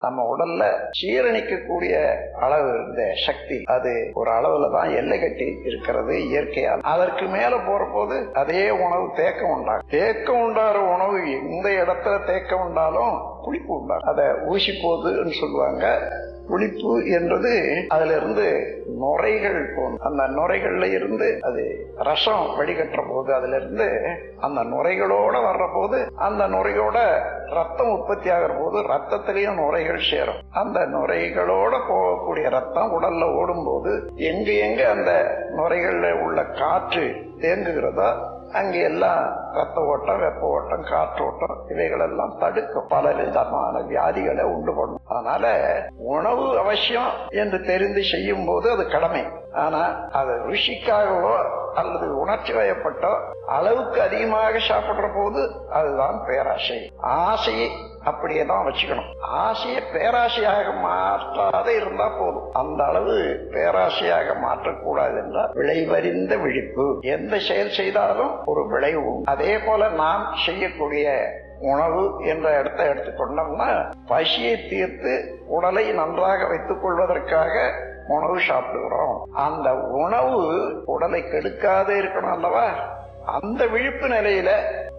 நம்ம உடல்ல சீரணிக்கக்கூடிய அளவு இருந்த சக்தி அது ஒரு அளவுல தான் எல்லை கட்டி இருக்கிறது இயற்கையால். அதற்கு மேல போற போது அதே உணவு தேக்கம் உண்டாகும். தேக்கம் உண்டாகிற உணவு எந்த இடத்துல தேக்கம் உண்டாலும் புளிப்பு உண்டாகும். அதை ஊசி போகுதுன்னு சொல்லுவாங்க. புளிப்பு என்றது அதுல இருந்து நுரைகள் போகும். அந்த நுரைகள்ல இருந்து அது ரசம் வடிகட்டுற போது அதுல இருந்து அந்த நுரைகளோட வர்ற போது அந்த நுரையோட ரத்தம் உற்பத்தி ஆகிற போது ரத்தத்திலையும் நுரைகள் சேரும். அந்த நுரைகளோட போகக்கூடிய ரத்தம் உடல்ல ஓடும்போது எங்க எங்க அந்த நுரைகள்ல உள்ள காற்று தேங்குகிறதோ அங்கே எல்லாம் ரத்த ஓட்டம் வெப்ப ஓட்டம் காற்று ஓட்டம் இவைகள் எல்லாம் பல விதமான வியாதிகளை உண்டு பண்ணும். அதனால உணவு அவசியம் என்று தெரிந்து செய்யும் போது அது கடமை. ஆனா அது ருஷிக்காகவோ அல்லது உணர்ச்சி வயப்பட்டோ அளவுக்கு அதிகமாக சாப்பிடுற போது அதுதான் பேராசை. ஆசையை அப்படியே தான் வச்சுக்கணும். ஆசையை பேராசையாக மாற்றாத இருந்தா போதும். அந்த அளவு பேராசையாக மாற்றக்கூடாது என்றால் விளைவறிந்த விழிப்பு. எந்த செயல் செய்தாலும் ஒரு விளைவு அதே போல நாம் செய்யக்கூடிய உணவு என்ற இடத்தை எடுத்துக்கொண்டோம்னா பசியை தீர்த்து உடலை நன்றாக வைத்துக் கொள்வதற்காக உணவு சாப்பிடுகிறோம். அந்த உணவு உடலை கெடுக்காதே இருக்கணும் அல்லவா? அந்த விழிப்பு நிலையில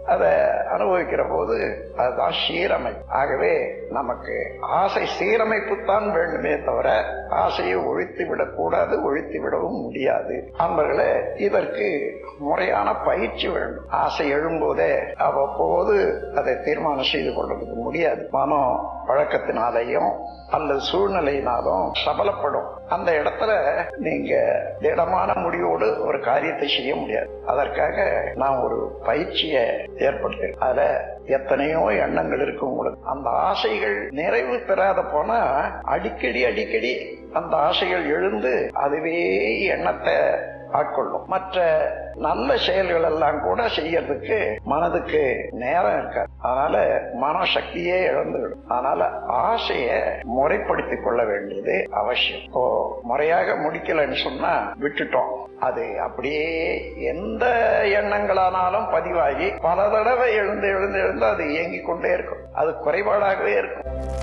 அதை அனுபவிக்கிற போது அதுதான் சீரமை. ஆகவே நமக்கு ஆசை சீரமைப்பு தான் வேண்டுமே தவிர ஆசையை ஒழித்து விடக்கூடாது ஒழித்து விடவும் முடியாது. அன்பர்களே இதற்கு முறையான பயிற்சி வேண்டும். ஆசை எழும்போதே அவ்வப்போது அதை தீர்மானம் செய்து கொள்வதற்கு முடியாது. மனம் பழக்கத்தினாலேயும் அல்லது சூழ்நிலையினாலும் சபலப்படும். அந்த இடத்துல நீங்க திடமான முடிவோடு ஒரு காரியத்தை செய்ய முடியாது. அதற்காக நான் ஒரு பயிற்சியை ஏற்பட்டு அதுல எத்தனையோ எண்ணங்கள் இருக்கு உங்களுக்கு. அந்த ஆசைகள் நிறைவு பெறாத போனா அடிக்கடி அடிக்கடி அந்த ஆசைகள் எழுந்து அதுவே எண்ணத்தை ஆட்கொள்ளும். மற்ற நல்ல செயல்கள் எல்லாம் கூட செய்யறதுக்கு மனதுக்கு நேரம் இருக்காது. அதனால மனசக்தியே இழந்துவிடும். அதனால ஆசைய முறைப்படுத்திக் கொள்ள வேண்டியது அவசியம். இப்போ முறையாக முடிக்கலன்னு சொன்னா விட்டுட்டோம். அது அப்படியே எந்த எண்ணங்களானாலும் பதிவாகி பல தடவை எழுந்து எழுந்து எழுந்து அது இயங்கிக் கொண்டே இருக்கும். அது குறைபாடாகவே இருக்கும்.